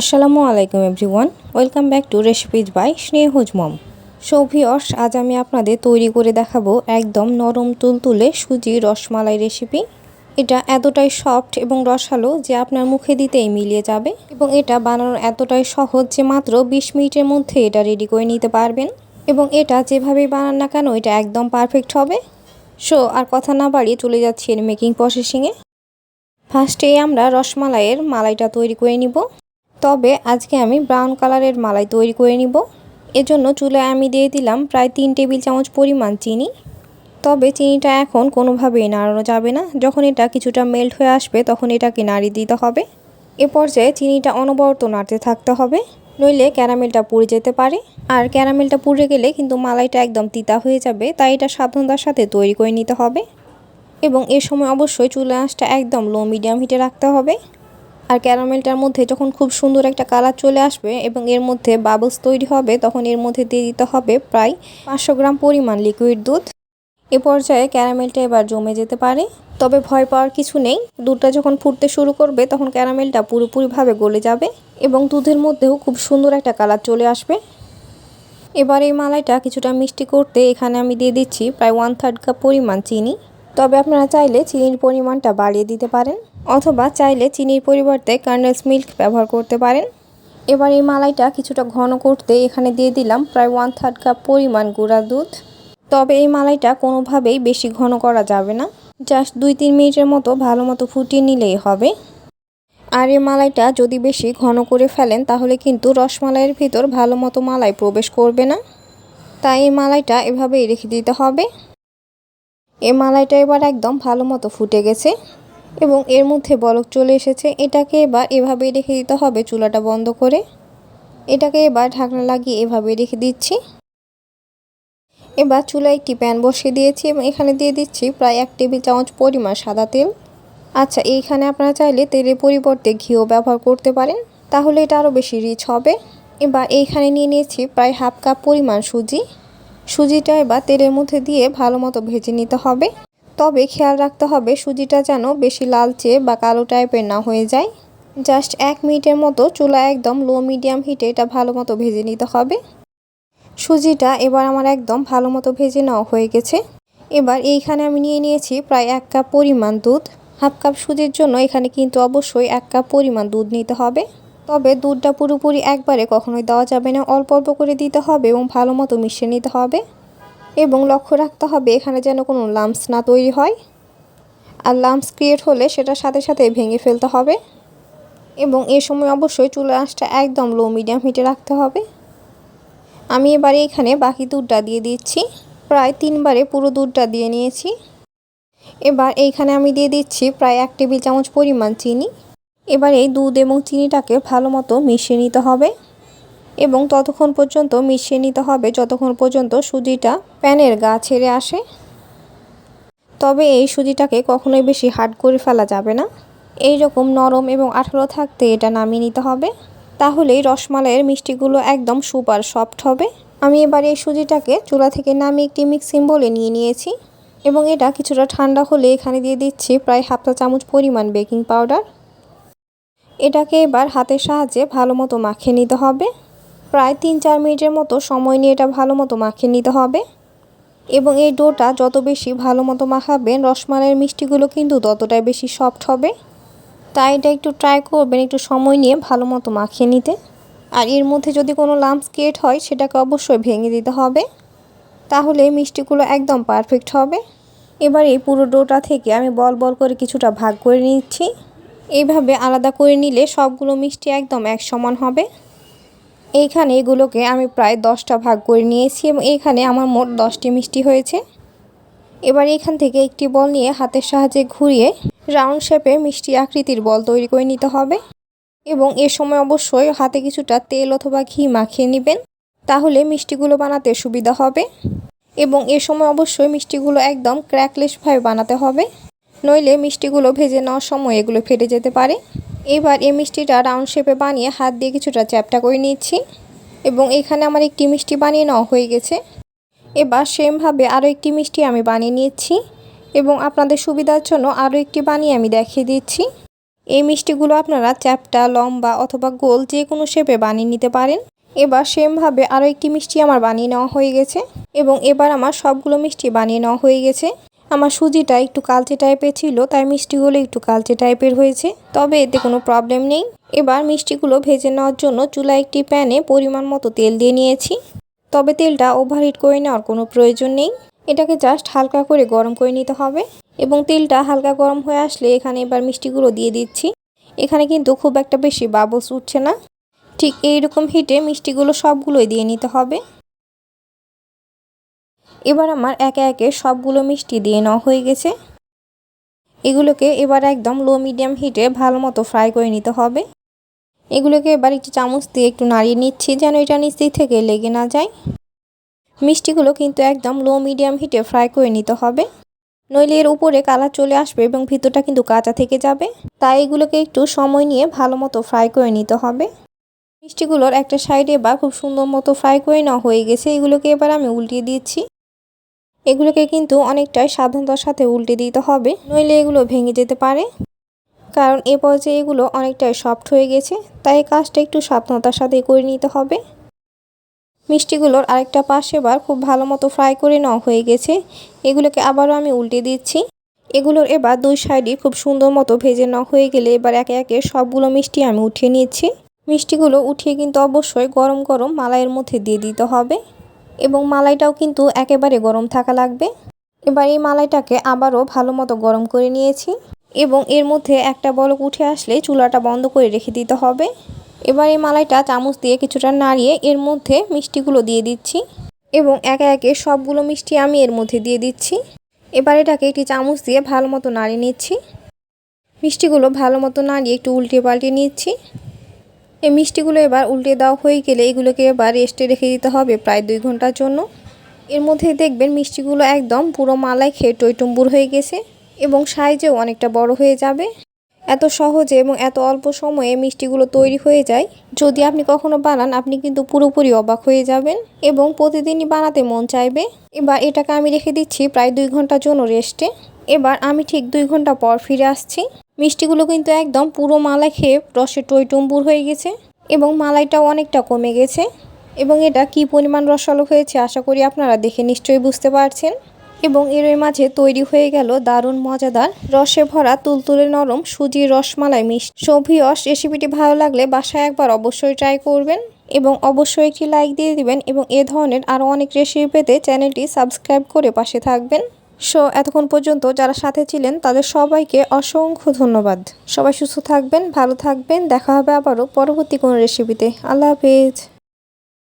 আসসালামু আলাইকুম everyone. Welcome back to recipes by Snehaj mom. সৌভিয়স আজ আমি আপনাদের তৈরি করে দেখাবো একদম নরম তুলতুলে সুজি রসমালাই রেসিপি এটা এতটাই সফট এবং রসালো যে আপনার মুখে দিতেই মিলিয়ে যাবে এবং এটা বানানো এতটাই সহজ যে মাত্র বিশ মিনিটের মধ্যে এটা রেডি করে নিতে পারবেন। এবং এটা যেভাবেই বানান না কেন, এটা একদম পারফেক্ট হবে। সো আর কথা না বাড়িয়ে চলে যাচ্ছি এর মেকিং প্রসেসিংয়ে ফার্স্টে আমরা রসমালাইয়ের মালাইটা তৈরি করে নিব। তবে আজকে আমি ব্রাউন কালারের মালাই তৈরি করে নিব। এজন্য চুলায় আমি দিয়ে দিলাম প্রায় তিন টেবিল চামচ পরিমাণ চিনি। তবে চিনিটা এখন কোনোভাবেই নাড়ানো যাবে না। যখন এটা কিছুটা মেল্ট হয়ে আসবে, তখন এটাকে নাড়িয়ে দিতে হবে। এ পর্যায়ে চিনিটা অনবরত নাড়তে থাকতে হবে, নইলে ক্যারামেলটা পুড়ে যেতে পারে। আর ক্যারামেলটা পুড়ে গেলে কিন্তু মালাইটা একদম তিতা হয়ে যাবে, তাই এটা সাবধানতার সাথে তৈরি করে নিতে হবে। এবং এ সময় অবশ্যই চুলা আঁচটা একদম লো মিডিয়াম হিটে রাখতে হবে। আর ক্যারামেলটার মধ্যে যখন খুব সুন্দর একটা কালার চলে আসবে এবং এর মধ্যে বাবলস তৈরি হবে, তখন এর মধ্যে দিয়ে দিতে হবে প্রায় পাঁচশো গ্রাম পরিমাণ লিকুইড দুধ। এ পর্যায়ে ক্যারামেলটা এবার জমে যেতে পারে। তবে ভয় পাওয়ার কিছু নেই। দুধটা যখন ফুটতে শুরু করবে, তখন ক্যারামেলটা পুরোপুরিভাবে গলে যাবে এবং দুধের মধ্যেও খুব সুন্দর একটা কালার চলে আসবে। এবার এই মালাইটা কিছুটা মিষ্টি করতে এখানে আমি দিয়ে দিচ্ছি প্রায় ওয়ান থার্ড কাপ পরিমাণ চিনি। তবে আপনারা চাইলে চিনির পরিমাণটা বাড়িয়ে দিতে পারেন। অথবা চাইলে চিনির পরিবর্তে কার্নেলস মিল্ক ব্যবহার করতে পারেন। এবার এই মালাইটা কিছুটা ঘন করতে এখানে দিয়ে দিলাম প্রায় ওয়ান থার্ড কাপ পরিমাণ গুঁড়া দুধ। তবে এই মালাইটা কোনোভাবেই বেশি ঘন করা যাবে না। জাস্ট দুই তিন মিনিটের মতো ভালো মতো ফুটিয়ে নিলেই হবে। আর এই মালাইটা যদি বেশি ঘন করে ফেলেন, তাহলে কিন্তু রসমালাইয়ের ভিতর ভালো মতো মালাই প্রবেশ করবে না। তাই এই মালাইটা এভাবেই রেখে দিতে হবে। এই মালাইটা এবার একদম ভালো মতো ফুটে গেছে। এবং এর মধ্যে বলক চলে এসেছে। এটাকে এবার এভাবেই রেখে দিতে হবে চুলাটা বন্ধ করে। এটাকে এবার ঢাকনা লাগিয়ে এভাবে রেখে দিচ্ছি। এবার চুলায় একটি প্যান বসিয়ে দিয়েছি এবং এখানে দিয়ে দিচ্ছি প্রায় এক টেবিল চামচ পরিমাণ সাদা তেল। আচ্ছা এইখানে আপনারা চাইলে তেলের পরিবর্তে ঘিও ব্যবহার করতে পারেন, তাহলে এটা আরও বেশি রিচ হবে। এবার এইখানে নিয়ে নিয়েছি প্রায় হাফ কাপ পরিমাণ সুজি। সুজিটা এবার তেলের মধ্যে দিয়ে ভালো মতো ভেজে নিতে হবে। তবে খেয়াল রাখতে হবে সুজিটা যেন বেশি লালচে বা কালো টাইপের না হয়ে যায়। জাস্ট এক মিনিটের মতো চুলা একদম লো মিডিয়াম হিটে এটা ভালো মতো ভেজে নিতে হবে। সুজিটা এবার আমার একদম ভালো মতো ভেজে নেওয়া হয়ে গেছে। এবার এইখানে আমি নিয়ে নিয়েছি প্রায় এক কাপ পরিমাণ দুধ। হাফ কাপ সুজির জন্য এখানে কিন্তু অবশ্যই এক কাপ পরিমাণ দুধ নিতে হবে। তবে দুধটা পুরোপুরি একবারে কখনোই দেওয়া যাবে না। অল্প অল্প করে দিতে হবে এবং ভালো মতো মিশিয়ে নিতে হবে। এবং লক্ষ্য রাখতে হবে এখানে যেন কোনো লাম্পস না তৈরি হয়। আর লাম্পস ক্রিয়েট হলে সেটার সাথে সাথে ভেঙে ফেলতে হবে। এবং এ সময় অবশ্যই চুলা আঁচটা একদম লো মিডিয়াম হিটে রাখতে হবে। আমি এবারে এখানে বাকি দুধটা দিয়ে দিচ্ছি। প্রায় তিনবারে পুরো দুধটা দিয়ে নিয়েছি। এবার এইখানে আমি দিয়ে দিচ্ছি প্রায় এক টেবিল চামচ পরিমাণ চিনি। এবার এই দুধ এবং চিনিটাকে ভালো মতো মিশিয়ে নিতে হবে। এবং ততক্ষণ পর্যন্ত মিশিয়ে নিতে হবে। যতক্ষণ পর্যন্ত সুজিটা প্যানের গা ছেড়ে আসে, তবে এই সুজিটাকে কখনোই বেশি হার্ড করে ফেলা যাবে না। এই রকম নরম এবং আঠালো থাকতে এটা নামিয়ে নিতে হবে। তাহলেই রসমালাইয়ের মিষ্টিগুলো একদম সুপার সফট হবে। আমি এবার এই সুজিটাকে চুলা থেকে নামিয়ে একটি মিক্সিং বলে নিয়ে নিয়েছি এবং এটা কিছুটা ঠান্ডা হলে এখানে দিয়ে দিচ্ছি প্রায় হাফ চা চামচ পরিমাণ বেকিং পাউডার এটাকে এবার হাতের সাহায্যে ভালো মতো মাখিয়ে নিতে হবে। প্রায় তিন চার মিনিটের মতো সময় নিয়ে এটা ভালো মতো মাখিয়ে নিতে হবে। এবং এই ডোটা যত বেশি ভালো মতো মাখাবেন, রসমালাইয়ের মিষ্টিগুলো কিন্তু ততটাই বেশি সফট হবে। তাই এটা একটু ট্রাই করবেন, একটু সময় নিয়ে ভালো মতো মাখিয়ে নিতে। আর এর মধ্যে যদি কোনো লাম্পস ক্রিয়েট হয়, সেটাকে অবশ্যই ভেঙে দিতে হবে। তাহলে মিষ্টিগুলো একদম পারফেক্ট হবে। এবার এই পুরো ডোটা থেকে আমি বল বল করে কিছুটা ভাগ করে নিচ্ছি। এইভাবে আলাদা করে নিলে সবগুলো মিষ্টি একদম এক সমান হবে। এইখানে এগুলোকে আমি প্রায় দশটা ভাগ করে নিয়েছি এবং এইখানে আমার মোট দশটি মিষ্টি হয়েছে। এবার এখান থেকে একটি বল নিয়ে হাতের সাহায্যে ঘুরিয়ে রাউন্ড শেপে মিষ্টি আকৃতির বল তৈরি করে নিতে হবে এবং এ সময় অবশ্যই হাতে কিছুটা তেল অথবা ঘি মাখিয়ে নেবেন, তাহলে মিষ্টিগুলো বানাতে সুবিধা হবে এবং এ সময় অবশ্যই মিষ্টিগুলো একদম ক্র্যাকলেসভাবে বানাতে হবে। নইলে মিষ্টিগুলো ভেজে নেওয়ার সময় এগুলো ফেটে যেতে পারে। এবার এই মিষ্টিটা রাউন্ড শেপে বানিয়ে হাত দিয়ে কিছুটা চ্যাপটা করে নিচ্ছি এবং এখানে আমার একটি মিষ্টি বানিয়ে নেওয়া হয়ে গেছে। এবার সেমভাবে আরও একটি মিষ্টি আমি বানিয়ে নিয়েছি এবং আপনাদের সুবিধার জন্য আরও একটি বানিয়ে আমি দেখিয়ে দিচ্ছি। এই মিষ্টিগুলো আপনারা চ্যাপটা, লম্বা অথবা গোল যে কোনো শেপে বানিয়ে নিতে পারেন। এবার সেমভাবে আরও একটি মিষ্টি আমার বানিয়ে নেওয়া হয়ে গেছে এবং এবার আমার সবগুলো মিষ্টি বানিয়ে নেওয়া হয়ে গেছে। আমার সুজিটা একটু কালচে টাইপের ছিল, তাই মিষ্টিগুলো একটু কালচে টাইপের হয়েছে। তবে এতে কোনো প্রবলেম নেই। এবার মিষ্টিগুলো ভেজে নেওয়ার জন্য চুলা একটি প্যানে পরিমাণ মতো তেল দিয়ে নিয়েছি। তবে তেলটা ওভারহিট করে নেওয়ার কোনো প্রয়োজন নেই। এটাকে জাস্ট হালকা করে গরম করে নিতে হবে এবং তেলটা হালকা গরম হয়ে আসলে এখানে এবার মিষ্টিগুলো দিয়ে দিচ্ছি। এখানে কিন্তু খুব একটা বেশি বাবলস উঠছে না। ঠিক এইরকম হিটে মিষ্টিগুলো সবগুলোই দিয়ে নিতে হবে। এবার আমার একে একে সবগুলো মিষ্টি দিয়ে নেওয়া হয়ে গেছে। এগুলোকে এবার একদম লো মিডিয়াম হিটে ভালো মতো ফ্রাই করে নিতে হবে। এগুলোকে এবার একটি চামচ দিয়ে একটু নাড়িয়ে নিচ্ছি যেন এটা নিচ দিক থেকে লেগে না যায়। মিষ্টিগুলো কিন্তু একদম লো মিডিয়াম হিটে ফ্রাই করে নিতে হবে। নইলে এর উপরে কালার চলে আসবে এবং ভিতরটা কিন্তু কাঁচা থেকে যাবে। তাই এগুলোকে একটু সময় নিয়ে ভালো মতো ফ্রাই করে নিতে হবে। মিষ্টিগুলোর একটা সাইডে বা খুব সুন্দর মতো ফ্রাই করে নেওয়া হয়ে গেছে। এগুলোকে এবার আমি উল্টিয়ে দিচ্ছি। এগুলোকে কিন্তু অনেকটাই সাবধানতার সাথে উল্টে দিতে হবে। নইলে এগুলো ভেঙে যেতে পারে। কারণ এ পর্যায়ে এগুলো অনেকটাই সফট হয়ে গেছে, তাই কাজটা একটু সাবধানতার সাথে করে নিতে হবে। মিষ্টিগুলোর আরেকটা পাশে এবার খুব ভালো মতো ফ্রাই করে নেওয়া হয়ে গেছে। এগুলোকে আবারও আমি উল্টে দিচ্ছি। এগুলোর এবার দুই সাইডই খুব সুন্দর মতো ভেজে নেওয়া হয়ে গেলে এবার একে একে সবগুলো মিষ্টি আমি উঠিয়ে নিচ্ছি। মিষ্টিগুলো উঠিয়ে কিন্তু অবশ্যই গরম গরম মালাইয়ের মধ্যে দিয়ে দিতে হবে। এবং মালাইটাও কিন্তু একেবারে গরম থাকা লাগবে। এবার এই মালাইটাকে আবারও ভালো মতো গরম করে নিয়েছি এবং এর মধ্যে একটা বলক উঠে আসলে চুলাটা বন্ধ করে রেখে দিতে হবে। এবার এই মালাইটা চামচ দিয়ে কিছুটা নাড়িয়ে এর মধ্যে মিষ্টিগুলো দিয়ে দিচ্ছি এবং একে একে সবগুলো মিষ্টি আমি এর মধ্যে দিয়ে দিচ্ছি। এবার এটাকে একটি চামচ দিয়ে ভালো মতো নাড়িয়ে নিচ্ছি। মিষ্টিগুলো ভালো মতো নাড়িয়ে একটু উল্টে পাল্টে নিচ্ছি। এই মিষ্টিগুলো এবার উল্টে দেওয়া হয়ে গেলে এগুলোকে এবার রেস্টে রেখে দিতে হবে প্রায় দুই ঘণ্টার জন্য। এর মধ্যে দেখবেন মিষ্টিগুলো একদম পুরো মালাই খেয়ে টইটুম্বুর হয়ে গেছে এবং সাইজেও অনেকটা বড় হয়ে যাবে। এত সহজে এবং এত অল্প সময়ে মিষ্টিগুলো তৈরি হয়ে যায়, যদি আপনি কখনো বানান, আপনি কিন্তু পুরোপুরি অবাক হয়ে যাবেন এবং প্রতিদিনই বানাতে মন চাইবে। এবার এটাকে আমি রেখে দিচ্ছি প্রায় দুই ঘণ্টার জন্য রেস্টে। এবার আমি ঠিক দুই ঘণ্টা পর ফিরে আসছি। মিষ্টিগুলো কিন্তু একদম পুরো মালা খেয়ে রসে টইটুম্বুর হয়ে গেছে এবং মালাইটাও অনেকটা কমে গেছে। এবং এটা কি পরিমাণ রসালো হয়েছে আশা করি আপনারা দেখে নিশ্চয়ই বুঝতে পারছেন। এবং এর মাঝে তৈরি হয়ে গেল দারুণ মজাদার রসে ভরা তুলতুলে নরম সুজির রসমালাই মিষ্টি সভিয়স রেসিপিটি ভালো লাগলে বাসায় একবার অবশ্যই ট্রাই করবেন এবং অবশ্যই একটি লাইক দিয়ে দিবেন এবং এ ধরনের আরও অনেক রেসিপি পেতে চ্যানেলটি সাবস্ক্রাইব করে পাশে থাকবেন। সো এতক্ষণ পর্যন্ত যারা সাথে ছিলেন, তাদের সবাইকে অসংখ্য ধন্যবাদ। সবাই সুস্থ থাকবেন, ভালো থাকবেন। দেখা হবে আবারও পরবর্তী কোনো রেসিপিতে আল্লাহ হাফেজ।